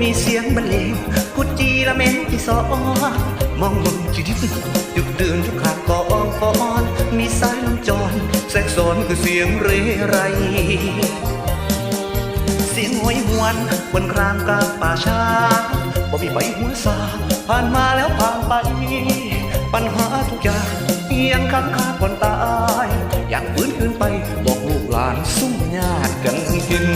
มีเสียงบรรเลงกุจีละเมนที่สอมองมนจีดิบดึกดื่นทุกขากองฟอนมีสายลำจรแทรกซ้อนคือเสียงเรไร เสียงหวยหวนบนครามกลางป่าช้าบ่มีใบหัวซาผ่านมาแล้วผ่านไป ปัญหาทุกอย่างยังค้างคาก่อนตาย อยากฟื้นคืนไปบอกลูกหลาน ซุ่มญาติกันกิน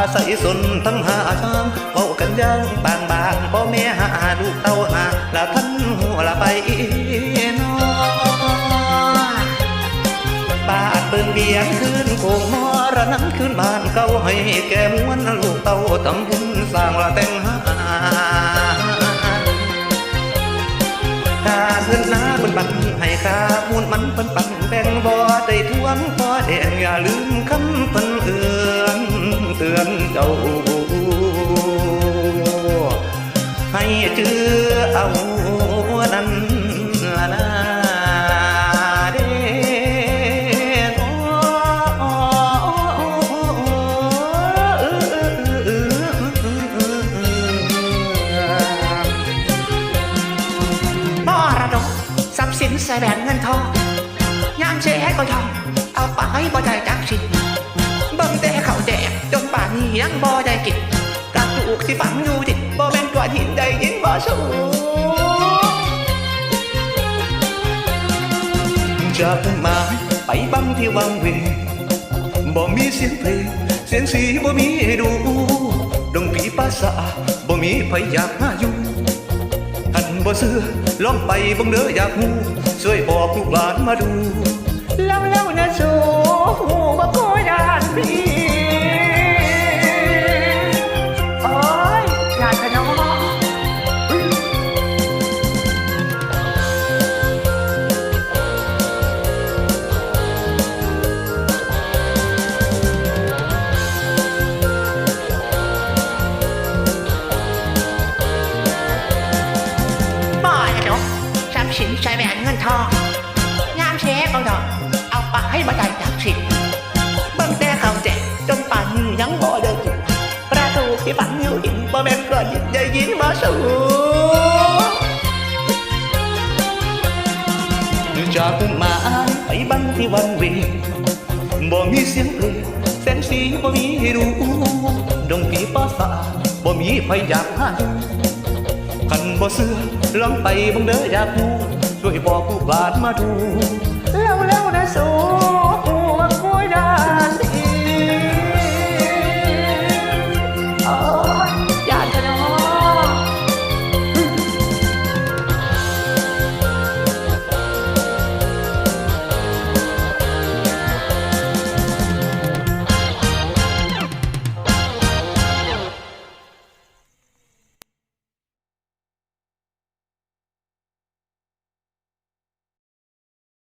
นาอาศัยสนทั้งหาช่างเว้ากันยังบางบางพ่อแม่หาลูกเต้าหาแล้วท่านหัวละไปนอบาดเบิ่งเบียงขึ้นโคงมอระนั้นขึ้นบ้านเก่าให้แก่มวนลูกเต้าทำบุญสร้างละแต่งหา ให้เจือเอานั้นละนาเด้อมรดกทรัพย์สินใส่แบ่งเงินทองยามเชให้ก็ยอมเอาไปบ่ได้จักสิเบิ่งแต่เขาแดกจนป่านนี้ยังบ่ได้กินกระดูกที่ฝังอยู่ ดิบ่แม่นก้อนหินได้ยินบ่สูจากต้นไม้ไปบังที่วังเวบ่มีเสียงเพลง เสียงสีบ่มีให้ดู ดงผีภาษาบ่มีไผอยากมาอยู่ท่านบ่เชื่อลองไปบังเด้ออยากหูช่วยบอกลูกหลานมาดู แล้วแล้วนะสูหูบ่โคยานพี่ ทองงามเชฟเอาดอกเอาไปให้บ่ไดจากสิเบิ่งแต่เขาแจกจนป่านนี้ยังบ่ได้กินประตูที่ฝังอยู่หินบ่แม่นก็ยินได้ยินบ่สูจากต้นไม้ไปบังที่วันเวงบ่มีเสียงเพลงแสงสีบ่มีให้ดูดงผีป่าสาบ่มีไผอยากหาคันบ่เชื่อลองไปบังเด้ออยากหู ช่วยบอกผู้บาดมาดู แล้วแล้วนะสู